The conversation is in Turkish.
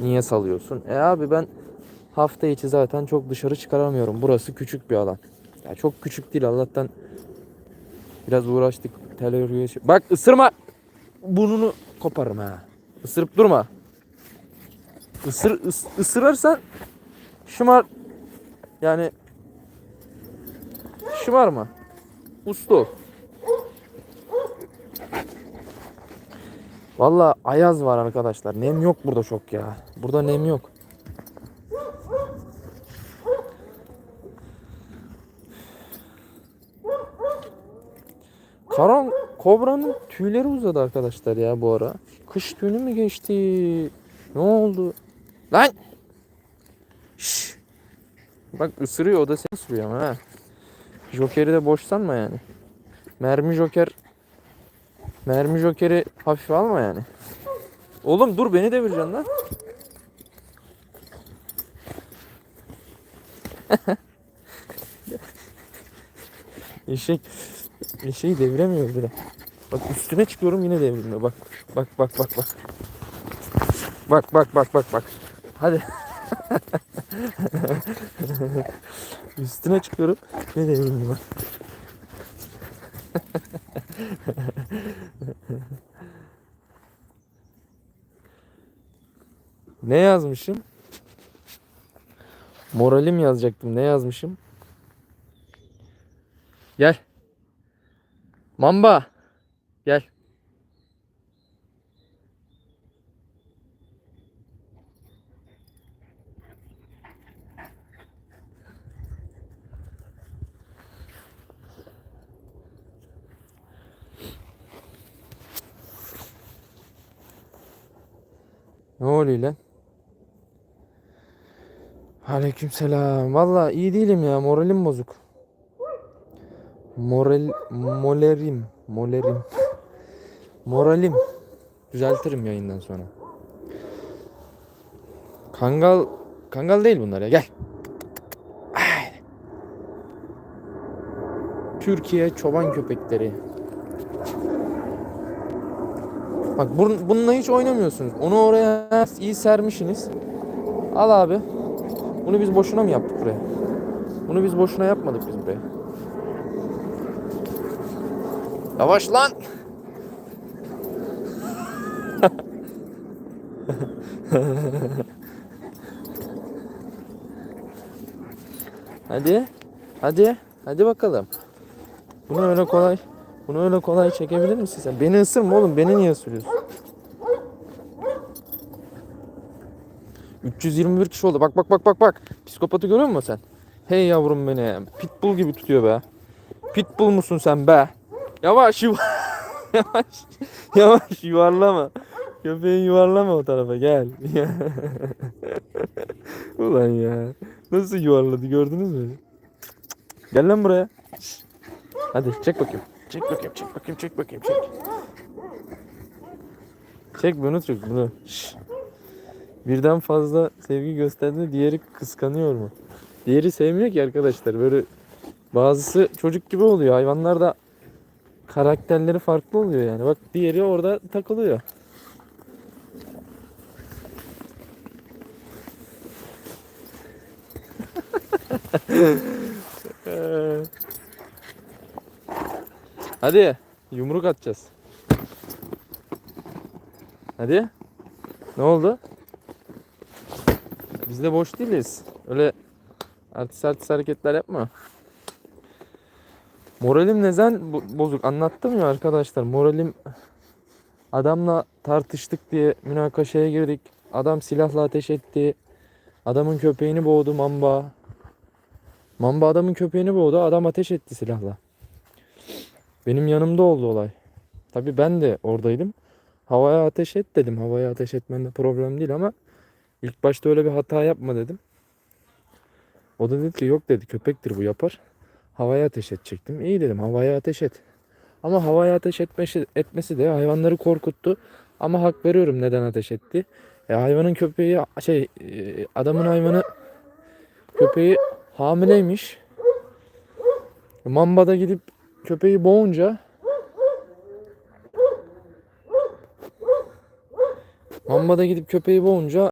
Niye salıyorsun? E abi ben hafta içi zaten çok dışarı çıkaramıyorum. Burası küçük bir alan. Ya çok küçük değil Allah'tan biraz uğraştık. Tel şey- Bak ısırma. Burnunu koparım ha. Isırıp durma. Isır, ıs- ısırırsan şımar yani şımarma. Uslu. Valla ayaz var arkadaşlar. Nem yok burada çok ya. Burada nem yok. Karan kobranın tüyleri uzadı arkadaşlar ya bu ara. Kış tüyünü mü geçti? Ne oldu? Lan! Şş! Bak ısırıyor o da seni ısırıyor ama ha. Joker'i de boş sanma yani. Mermi Joker Mermi Joker'i hafif alma yani. Oğlum dur beni devireceksin lan. Eşek Eşeği deviremiyor bile. Bak üstüne çıkıyorum yine devrilmiyor. Bak bak bak bak bak. Bak bak bak bak bak. Hadi. üstüne çıkıyorum yine devrilmiyor. Ne yazmışım? Moralim yazacaktım. Ne yazmışım? Gel. Mamba. Gel. Ne oluyor lan? Aleykümselam. Vallahi iyi değilim ya. Moralim bozuk. Moral molerim, molerim. Moralim. Düzeltirim yayından sonra. Kangal Kangal değil bunlar ya. Gel. Türkiye çoban köpekleri. Bak bun, bununla hiç oynamıyorsunuz. Onu oraya iyi sermişsiniz. Al abi. Bunu biz boşuna mı yaptık buraya? Bunu biz boşuna yapmadık biz buraya. Yavaş lan. hadi. Hadi. Hadi bakalım. Bunu öyle kolay bunu öyle kolay çekebilir misin sen? Beni ısırma oğlum. Beni niye ısırıyorsun? 321 kişi oldu. Bak bak bak bak bak. Psikopatı görüyor musun sen? Hey yavrum beni. Pitbull gibi tutuyor be. Pitbull musun sen be? Yavaş yuva- yavaş. Yavaş yuvarlama. Köpeği yuvarlama o tarafa gel. Ulan ya. Nasıl yuvarladı gördünüz mü? Gel lan buraya. Hadi çek bakayım. Çek bakayım, çek bakayım, çek bakayım, çek. Çek bunu çek bunu. Şşş. Birden fazla sevgi gösterdiğinde diğeri kıskanıyor mu? Diğeri sevmiyor ki arkadaşlar. Böyle bazısı çocuk gibi oluyor. Hayvanlar da karakterleri farklı oluyor yani. Bak diğeri orada takılıyor. Hadi yumruk atacağız. Hadi. Ne oldu? Biz de boş değiliz. Öyle artist artist hareketler yapma. Moralim neden bo- bozuk anlattım ya arkadaşlar. Moralim adamla tartıştık diye münakaşaya girdik. Adam silahla ateş etti. Adamın köpeğini boğdu mamba. Mamba adamın köpeğini boğdu. Adam ateş etti silahla. Benim yanımda oldu olay. Tabii ben de oradaydım. Havaya ateş et dedim. Havaya ateş etmende problem değil ama ilk başta öyle bir hata yapma dedim. O da dedi ki yok dedi köpektir bu yapar. Havaya ateş edecektim. İyi dedim havaya ateş et. Ama havaya ateş etmesi, etmesi de hayvanları korkuttu. Ama hak veriyorum neden ateş etti. E, hayvanın köpeği şey e, adamın hayvanı köpeği hamileymiş. Mamba da gidip köpeği boğunca Mamba da gidip köpeği boğunca